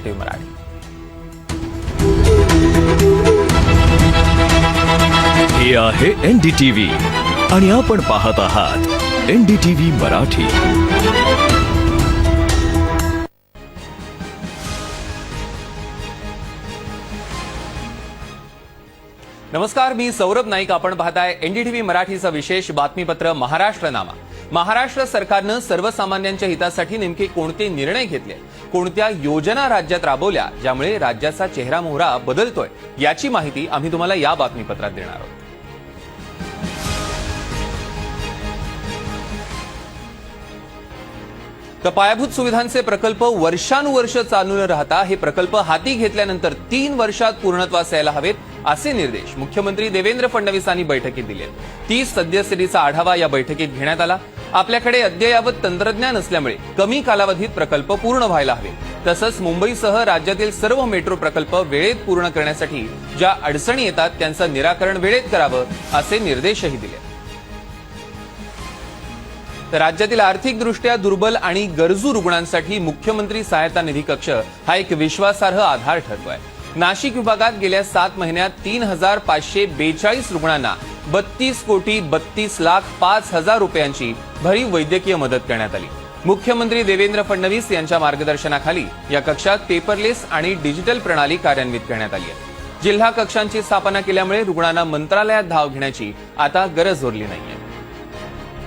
NDTV Marathi हे आहे NDTV आणि आपण पाहत आहात एनडीटीव्ही मराठी. नमस्कार मी सौरभ नाईक. आपण पाहताय एनडीटीव्ही मराठीचं विशेष बातमीपत्र महाराष्ट्र नामा महाराष्ट्र सरकारनं सर्वसामान्यांच्या हितासाठी नेमके कोणते निर्णय घेतले? कोणत्या योजना राज्यात राबवल्या? ज्यामुळे राज्याचा चेहरा मोहरा बदलतोय? याची माहिती आम्ही तुम्हाला या बातमीपत्रात देणार आहोत. तर पायाभूत सुविधांचे प्रकल्प वर्षानुवर्ष चालू न राहता हे प्रकल्प हाती घेतल्यानंतर तीन वर्षात पूर्णत्वास यायला हवेत असे निर्देश मुख्यमंत्री देवेंद्र फडणवीसांनी बैठकीत दिले तीस सद्यस्थितीचा आढावा या बैठकीत घेण्यात आला. आपल्याकडे अद्ययावत तंत्रज्ञान असल्यामुळे कमी कालावधीत प्रकल्प पूर्ण व्हायला हवे. तसंच मुंबईसह राज्यातील सर्व मेट्रो प्रकल्प वेळेत पूर्ण करण्यासाठी ज्या अडचणी येतात त्यांचं निराकरण वेळेत करावं असे निर्देशही दिले. तर राज्यातील आर्थिकदृष्ट्या दुर्बल आणि गरजू रुग्णांसाठी मुख्यमंत्री सहायता निधी कक्ष हा एक विश्वासार्ह आधार ठरतोय. नाशिक विभागात गेल्या सात महिन्यात तीन हजार पाचशे बेचाळीस रुग्णांना बत्तीस कोटी बत्तीस लाख पाच हजार रुपयांची भरीव वैद्यकीय मदत करण्यात आली. मुख्यमंत्री देवेंद्र फडणवीस यांच्या मार्गदर्शनाखाली या कक्षात पेपरलेस आणि डिजिटल प्रणाली कार्यान्वित करण्यात आली आहे. जिल्हा कक्षांची स्थापना केल्यामुळे रुग्णांना मंत्रालयात धाव घेण्याची आता गरज उरली नाहीये.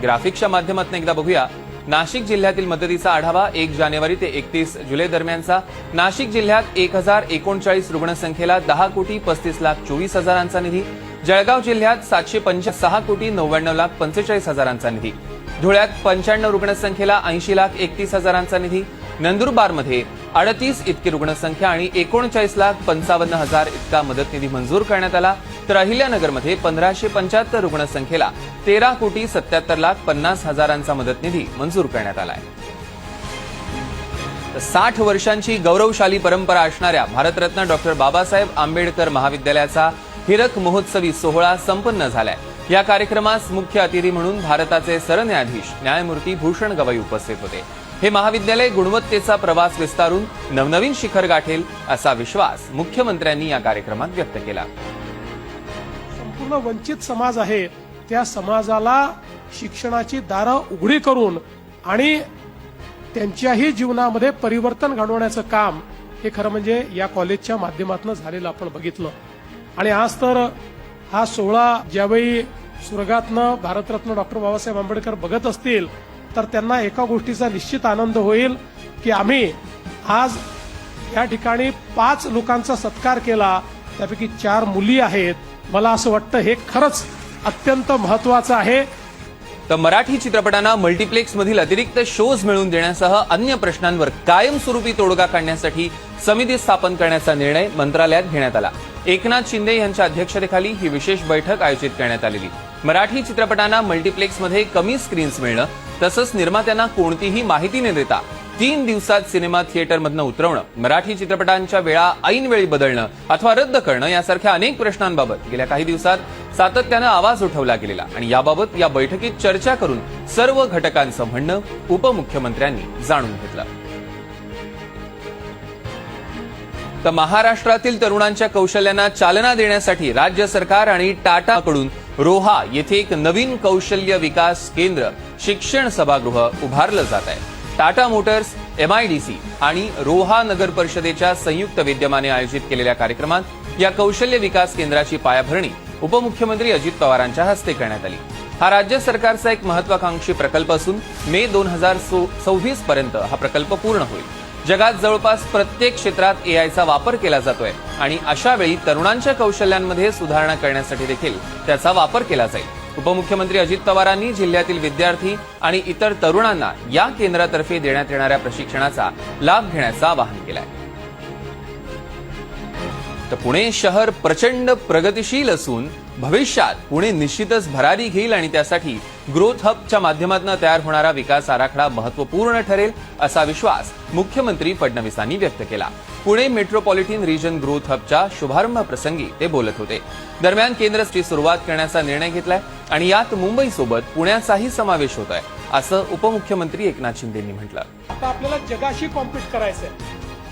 ग्राफिक्सच्या माध्यमातून एकदा बघूया. नाशिक जिल्ह्यातील मदतीचा आढावा एक जानेवारी ते एकतीस जुलै दरम्यानचा. नाशिक जिल्ह्यात एक हजार एकोणचाळीस रुग्णसंख्येला दहा कोटी पस्तीस लाख चोवीस हजारांचा निधी. जळगाव जिल्ह्यात सातशे पंच सहा कोटी नव्याण्णव लाख पंचेचाळीस हजारांचा निधी. धुळ्यात पंच्याण्णव रुग्णसंख्येला ऐंशी लाख एकतीस हजारांचा निधी. नंदुरबारमध्ये अडतीस इतकी रुग्णसंख्या आणि एकोणचाळीस लाख पंचावन्न हजार इतका मदत निधी मंजूर करण्यात आला. तर अहिल्यानगरमध्ये पंधराशे पंच्याहत्तर रुग्णसंख्येला तेरा कोटी सत्याहत्तर लाख पन्नास हजारांचा मदत निधी मंजूर करण्यात आला आहे साठ वर्षांची गौरवशाली परंपरा असणाऱ्या भारतरत्न डॉक्टर बाबासाहेब आंबेडकर महाविद्यालयाचा हिरक महोत्सवी सोहळा संपन्न झालाय. या कार्यक्रमास मुख्य अतिथी म्हणून भारताचे सरन्यायाधीश न्यायमूर्ती भूषण गवई उपस्थित होते. हे महाविद्यालय गुणवत्तेचा प्रवास विस्तारून नवनवीन शिखर गाठेल असा विश्वास मुख्यमंत्र्यांनी या कार्यक्रमात व्यक्त केला. संपूर्ण वंचित समाज आहे त्या समाजाला शिक्षणाची दारं उघडी करून आणि त्यांच्याही जीवनामध्ये परिवर्तन घडवण्याचं काम हे खरं म्हणजे या कॉलेजच्या माध्यमातून झालेलं आपण बघितलं. आणि आज तर हा सोहळा ज्यावेळी स्वर्गातनं भारतरत्न डॉक्टर बाबासाहेब आंबेडकर बघत असतील तर त्यांना एका गोष्टीचा निश्चित आनंद होईल की आम्ही आज या ठिकाणी पाच लोकांचा सत्कार केला त्यापैकी चार मुली आहेत. मला असं वाटतं हे खरंच अत्यंत महत्वाचं आहे. तर मराठी चित्रपटांना मल्टिप्लेक्स मधील अतिरिक्त शोज मिळवून देण्यासह अन्य प्रश्नांवर कायमस्वरूपी तोडगा काढण्यासाठी समिती स्थापन करण्याचा निर्णय मंत्रालयात घेण्यात आला. एकनाथ शिंदे यांच्या अध्यक्षतेखाली ही विशेष बैठक आयोजित करण्यात आलेली. मराठी चित्रपटांना मल्टिप्लेक्समध्ये कमी स्क्रीन्स मिळणं तसंच निर्मात्यांना कोणतीही माहिती न देता तीन दिवसात सिनेमा थिएटरमधनं उतरवणं मराठी चित्रपटांच्या वेळा ऐनवेळी बदलणं अथवा रद्द करणं यासारख्या अनेक प्रश्नांबाबत गेल्या काही दिवसात सातत्यानं आवाज उठवला गेलेला आणि याबाबत या बैठकीत चर्चा करून सर्व घटकांचं म्हणणं उपमुख्यमंत्र्यांनी जाणून घेतलं. तर महाराष्ट्रातील तरुणांच्या कौशल्यांना चालना देण्यासाठी राज्य सरकार आणि टाटाकडून रोहा येथे एक नवीन कौशल्य विकास केंद्र शिक्षण सभागृह उभारलं जात आहे. टाटा मोटर्स एमआयडीसी आणि रोहा नगर परिषदेच्या संयुक्त विद्यमाने आयोजित केलेल्या कार्यक्रमात या कौशल्य विकास केंद्राची पायाभरणी उपमुख्यमंत्री अजित पवारांच्या हस्ते करण्यात आली. हा राज्य सरकारचा एक महत्वाकांक्षी प्रकल्प असून मे दोन हजार सव्वीस पर्यंत हा प्रकल्प पूर्ण होईल. जगात जवळपास प्रत्येक क्षेत्रात एआयचा वापर केला जातोय आणि अशा वेळी तरुणांच्या कौशल्यांमध्ये सुधारणा करण्यासाठी देखील त्याचा वापर केला जाईल. उपमुख्यमंत्री अजित पवारांनी जिल्ह्यातील विद्यार्थी आणि इतर तरुणांना या केंद्रातर्फे देण्यात येणाऱ्या प्रशिक्षणाचा लाभ घेण्याचं आवाहन केलं तर पुणे शहर प्रचंड प्रगतिशील असून भविष्यात पुणे निश्चितच भरारी घेईल आणि त्यासाठी ग्रोथ हबच्या माध्यमातून तयार होणारा विकास आराखडा महत्त्वपूर्ण ठरेल असा विश्वास मुख्यमंत्री फडणवीसांनी व्यक्त केला. पुणे मेट्रोपॉलिटन रिजन ग्रोथ हबच्या शुभारंभ प्रसंगी ते बोलत होते. दरम्यान केंद्रची सुरुवात करण्याचा निर्णय घेतलाय आणि यात मुंबईसोबत पुण्याचाही समावेश होत आहे असं उपमुख्यमंत्री एकनाथ शिंदेंनी म्हटलं. आता आपल्याला जगाशी कॉम्पिट करायचंय.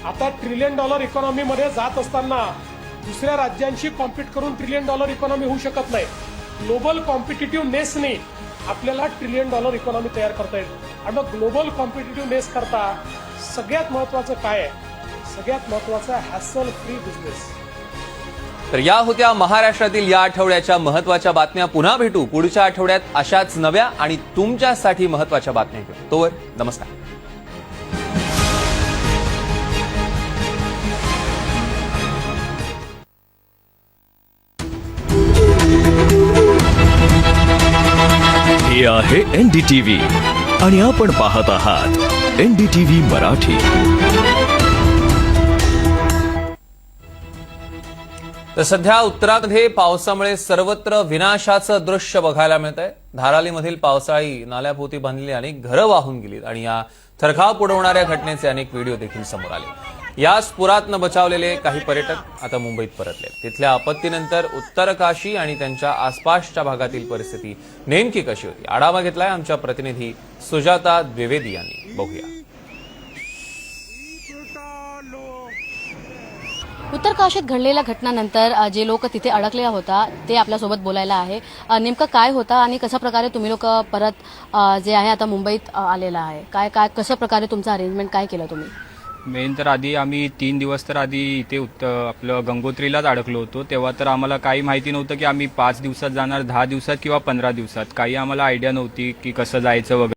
आता ट्रिलियन डॉलर इकॉनॉमीमध्ये जात असताना दुसऱ्या राज्यांशी कॉम्पिट करून ट्रिलियन डॉलर इकॉनॉमी होऊ शकत नाही. ग्लोबल कॉम्पिटिटिव्ह नेसने आपल्याला ट्रिलियन डॉलर इकॉनॉमी तयार करता येईल. आणि मग ग्लोबल कॉम्पिटिटिव्ह नेस करता सगळ्यात महत्वाचं काय आहे? सगळ्यात महत्वाचं हॅसल फ्री बिझनेस तर या होत्या महाराष्ट्रातील या आठवड्याच्या महत्त्वाच्या बातम्या. पुन्हा भेटू पुढच्या आठवड्यात अशाच नव्या आणि तुमच्यासाठी महत्त्वाच्या बातम्या घेऊ तोवर नमस्कार. हे आहे व्ही आणि आपण पाहत आहात एनडीटीव्ही मराठी. तर सध्या उत्तरामध्ये पावसामुळे सर्वत्र विनाशाचं दृश्य बघायला मिळत आहे धारालीमधील पावसाळी नाल्याभोवती बांधलेली अनेक घरं वाहून गेलीत आणि या थरकाव उडवणाऱ्या घटनेचे अनेक व्हिडिओ देखील समोर आले. याच पुरातनं बचावलेले काही पर्यटक आता मुंबईत परतले. तिथल्या आपत्तीनंतर उत्तर काशी आणि त्यांच्या आसपासच्या भागातील परिस्थिती नेमकी कशी होती? आढावा घेतलाय आमच्या प्रतिनिधी सुजाता द्विवेदी यांनी. बघूया. उत्तर काशीत घडलेल्या घटनानंतर जे लोक तिथे अडकलेला होता ते आपल्यासोबत बोलायला आहे. नेमकं काय होता आणि कशा प्रकारे तुम्ही लोक परत जे आहे आता मुंबईत आलेलं आलेला आहे? काय काय कशा प्रकारे तुमचं अरेंजमेंट काय केलं तुम्ही? मेन तर आधी आम्ही तीन दिवस तर आधी इथे उत्त आपलं गंगोत्रीलाच अडकलो होतो. तेव्हा तर आम्हाला काही माहिती नव्हतं की आम्ही पाच दिवसात जाणार दहा दिवसात किंवा पंधरा दिवसात. काही आम्हाला आयडिया नव्हती की कसं जायचं वगैरे.